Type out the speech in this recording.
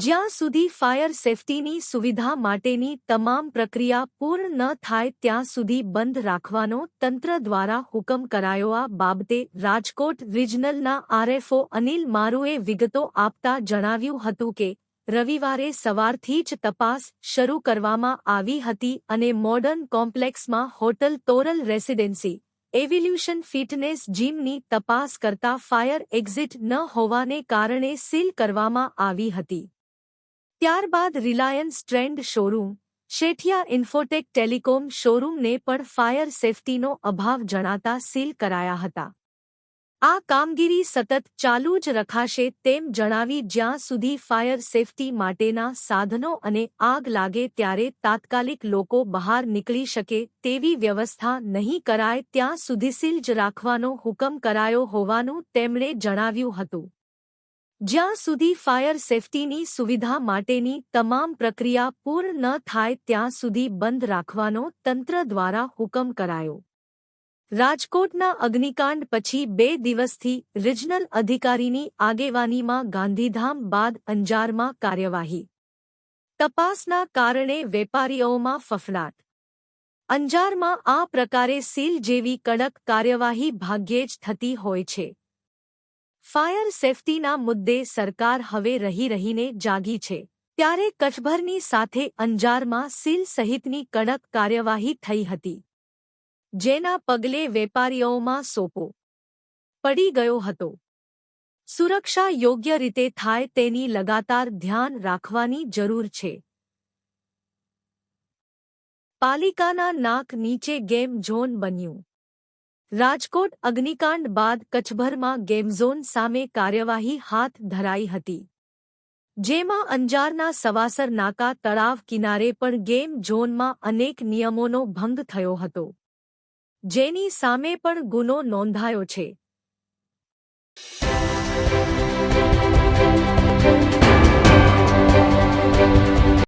જ્યાં સુધી ફાયર સેફટીની સુવિધા માટેની તમામ પ્રક્રિયા પૂર્ણ ન થાય ત્યાં સુધી બંધ રાખવાનો તંત્ર દ્વારા હુકમ કરાયો આ બાબતે રાજકોટ રિજનલના આરએફઓ અનિલ મારુએ વિગતો આપતા જણાવ્યું હતું કે, રવિવારે સવારથી જ તપાસ શરૂ કરવામાં આવી હતી અને modern કોમ્પ્લેક્સમાં hotel Toral residency, evolution fitness જીમની તપાસ કરતા ફાયર એક્ઝિટ ન હોવાને કારણે સીલ કરવામાં આવી હતી. ત્યારબાદ Reliance trend showroom, Sethia infotech telecom શોરૂમને પણ ફાયર સેફટીનો અભાવ જણાતા સીલ કરાયા હતા. આ કામગીરી સતત ચાલુ જ રખાશે તેમ જણાવી જ્યાં સુધી ફાયર સેફટી માટેના સાધનો અને આગ લાગે ત્યારે તાત્કાલિક લોકો બહાર નીકળી શકે તેવી વ્યવસ્થા નહીં કરાય ત્યાં સુધી સીલ જ રાખવાનો હુકમ કરાયો હોવાનું તેમણે જણાવ્યું હતું. જ્યાં સુધી ફાયર સેફટીની સુવિધા માટેની તમામ પ્રક્રિયા પૂર્ણ ન થાય ત્યાં સુધી બંધ રાખવાનો તંત્ર દ્વારા હુકમ કરાયો. રાજકોટના અગ્નિકાંડ પછી બે દિવસથી રિજનલ અધિકારીની આગેવાનીમાં ગાંધીધામ બાદ અંજારમાં કાર્યવાહી. તપાસના કારણે વેપારીઓમાં ફફડાટ. અંજારમાં આ પ્રકારે સીલ જેવી કડક કાર્યવાહી ભાગ્યે જ થતી હોય છે. ફાયર સેફટીના મુદ્દે સરકાર હવે રહી રહીને જાગી છે. ત્યારે કચ્છભરની સાથે અંજારમાં સીલ સહિતની કડક કાર્યવાહી થઈ હતી. જેના પગલે વેપારીઓમાં સોપો પડી ગયો હતો. સુરક્ષા યોગ્ય રીતે થાય તેની લગાતાર ધ્યાન રાખવાની જરૂર છે. પાલિકાના નાક નીચે ગેમ ઝોન બન્યું. રાજકોટ અગ્નિકાંડ બાદ કચ્છભરમાં ગેમઝોન સામે કાર્યવાહી હાથ ધરાઈ હતી. જેમાં અંજારના સવાસર નાકા તળાવ કિનારે પણ ગેમ ઝોનમાં અનેક નિયમોનો ભંગ થયો હતો. જેની સામે પણ ગુનો નોંધાયો છે.